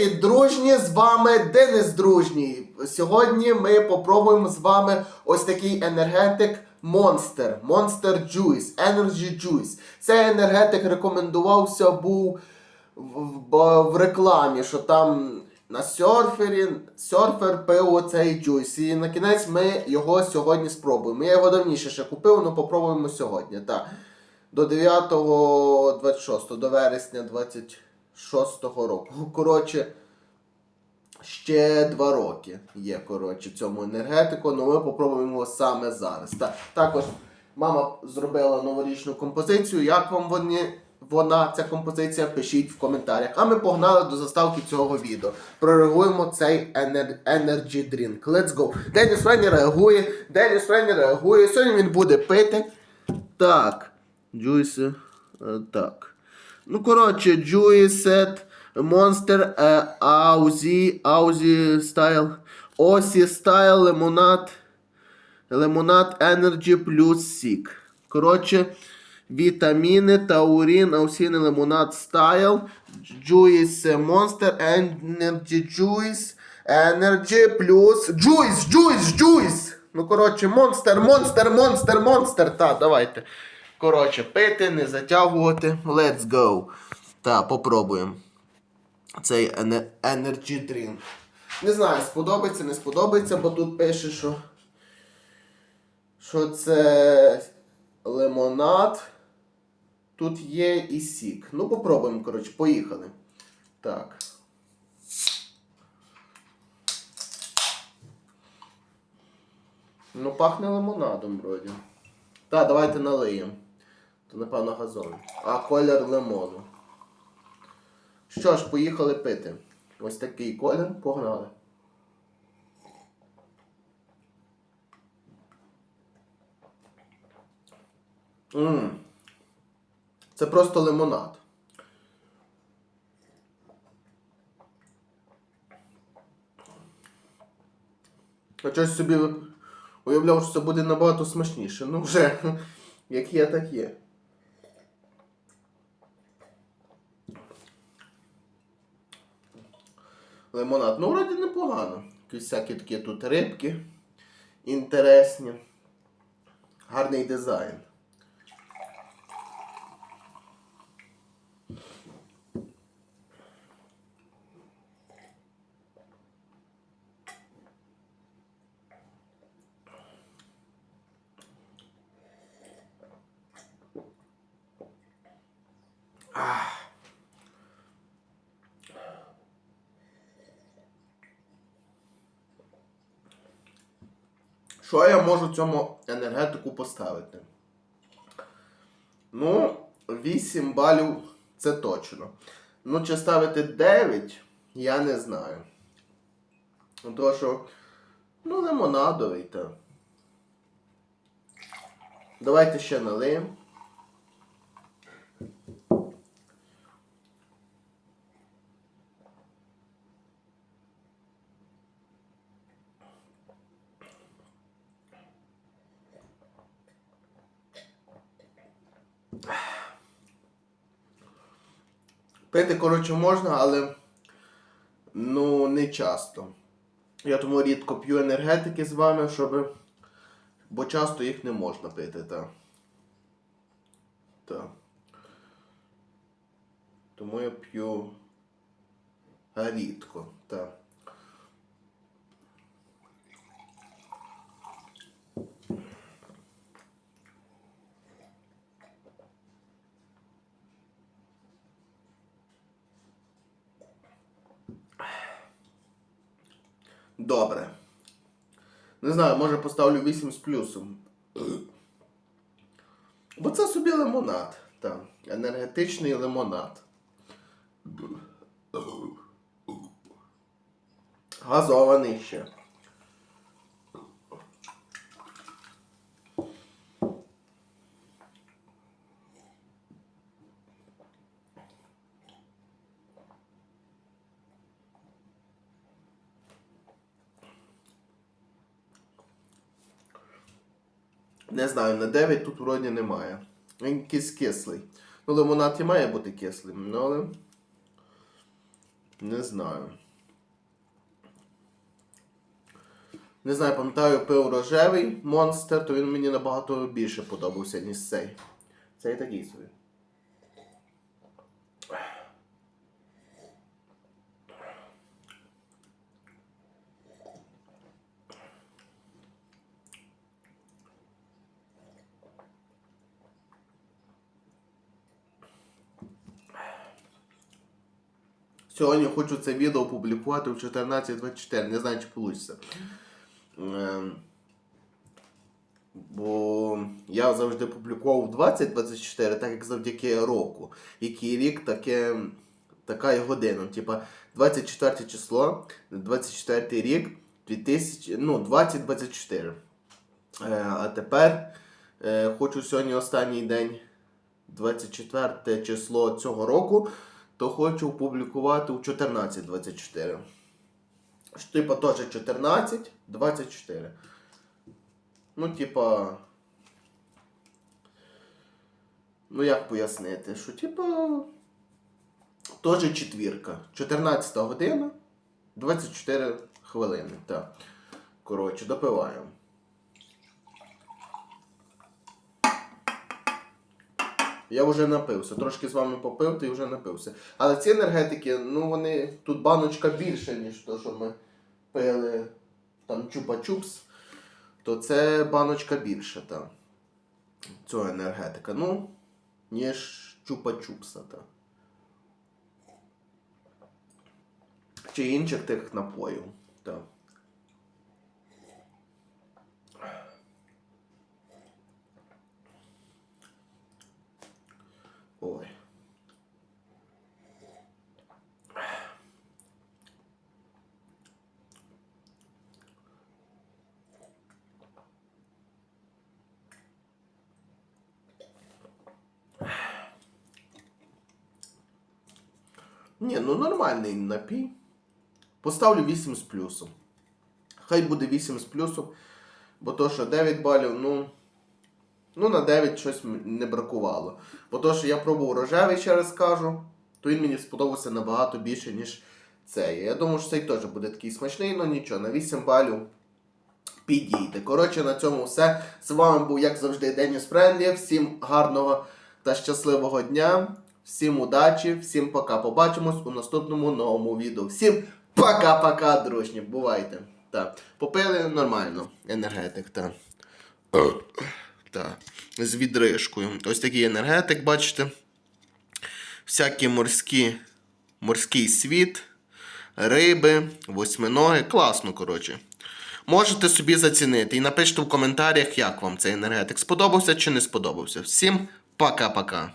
Привіт, дружні! З вами Денис Дружній. Сьогодні ми попробуємо з вами ось такий енергетик Monster. Monster Juice, Energy Juice. Цей енергетик рекомендувався був в, рекламі, що там на серфері, серфер пив цей джуйс. І на кінець ми його сьогодні спробуємо. Я його давніше ще купив, але попробуємо сьогодні. Так. До 9 26 до вересня 26 року. Коротше, ще 2 роки є коротше, цьому енергетику, але ми попробуємо його саме зараз. Так. Також мама зробила новорічну композицію. Як вам вони, вона, ця композиція, пишіть в коментарях. А ми погнали до заставки цього відео. Прореагуємо цей енер- Energy Drink. Let's go. Деніс Френі реагує. Деніс Френі реагує. Сьогодні він буде пити. Так. Juice. е, Так. Ну, коротше, Juice, Monster, е, Auzi, Auzi Style, Осі Style, Лимонад, Лимонад Energy плюс Сік. Коротше, вітаміни, таурін, аусіни, лимонад Style, Juice Monster, Energy Juice, Energy плюс Juice, Juice, Juice! Ну, коротше, Monster, Monster, Monster, Monster. Та, давайте. Коротше, пити, не затягувати. Let's go. Та, попробуємо. Цей Energy Drink. Не знаю, сподобається, не сподобається, бо тут пише, що. Що це лимонад. Тут є і сік. Ну, попробуємо, коротше, поїхали. Так. Ну, пахне лимонадом, вроді. Так, давайте налиємо. То, напевно, газон. А колір лимону. Що ж, поїхали пити. Ось такий колір, погнали. Ммм. Це просто лимонад. Я щось собі уявляв, що це буде набагато смачніше. Ну вже, як є, так є. Лимонад. Ну, вроді непогано. Якісь всякі такі тут рибки. Інтересні. Гарний дизайн. Що я можу цьому енергетику поставити? Ну, 8 балів це точно. Ну, чи ставити 9, я не знаю. Ну, То що, ну, лимонадовий та. Давайте ще налиємо. Пити, коротше, можна, але ну, не часто. Я тому рідко п'ю енергетики з вами, щоб. Бо часто їх не можна пити, так. Так. Тому я п'ю рідко, так. Добре. Не знаю, може поставлю 8 з плюсом. Бо це собі лимонад. Так. Енергетичний лимонад. Газований ще. Не знаю, на 9 тут вроді немає. Він якийсь кислий. Ну, лимонад і має бути кислим, ну але. Не знаю. Не знаю, пам'ятаю, пив рожевий монстр, то він мені набагато більше подобався, ніж цей. Цей такий собі. Сьогодні хочу це відео опублікувати в 14.24. Не знаю, чи вийде. Ем, Бо я завжди публікував 2024, так як завдяки року. Який рік, таке, така і година. Типа 24 число, 24 рік, 2000, ну, 2024. Е, а тепер е, хочу сьогодні останній день, 24 число цього року, то хочу опублікувати у 14.24. Типа теж 14, 24. Ну, типа. Ну, як пояснити, що типа. Теж четвірка. 14 година, 24 хвилини. Так. Коротше, допиваємо. Я вже напився. Трошки з вами попив, і вже напився. Але ці енергетики, ну вони. Тут баночка більше, ніж то, що ми пили там чупа-чупс, то це баночка більша, та. Цього енергетика. Ну, ніж чупа-чупса, та. Чи інших тих напоїв. Та. Ой. Ні, ну нормальний напій. Поставлю 8 з плюсом. Хай буде 8 з плюсом, бо то, що 9 балів, ну. Ну, на 9 щось не бракувало. Бо то, що я пробував рожевий, ще раз кажу, то він мені сподобався набагато більше, ніж цей. Я думаю, що цей теж буде такий смачний, але нічого, на 8 балів підійде. Коротше, на цьому все. З вами був, як завжди, Деніс Френдлі. Всім гарного та щасливого дня. Всім удачі, всім пока. Побачимось у наступному новому відео. Всім пока-пока, дружні. Бувайте. Так. Попили нормально. Енергетик, так. Так. З відрижкою. Ось такий енергетик, бачите. Всякі морські, морський світ, риби, восьминоги. Класно, коротше. Можете собі зацінити і напишіть в коментарях, як вам цей енергетик сподобався чи не сподобався. Всім пока-пока.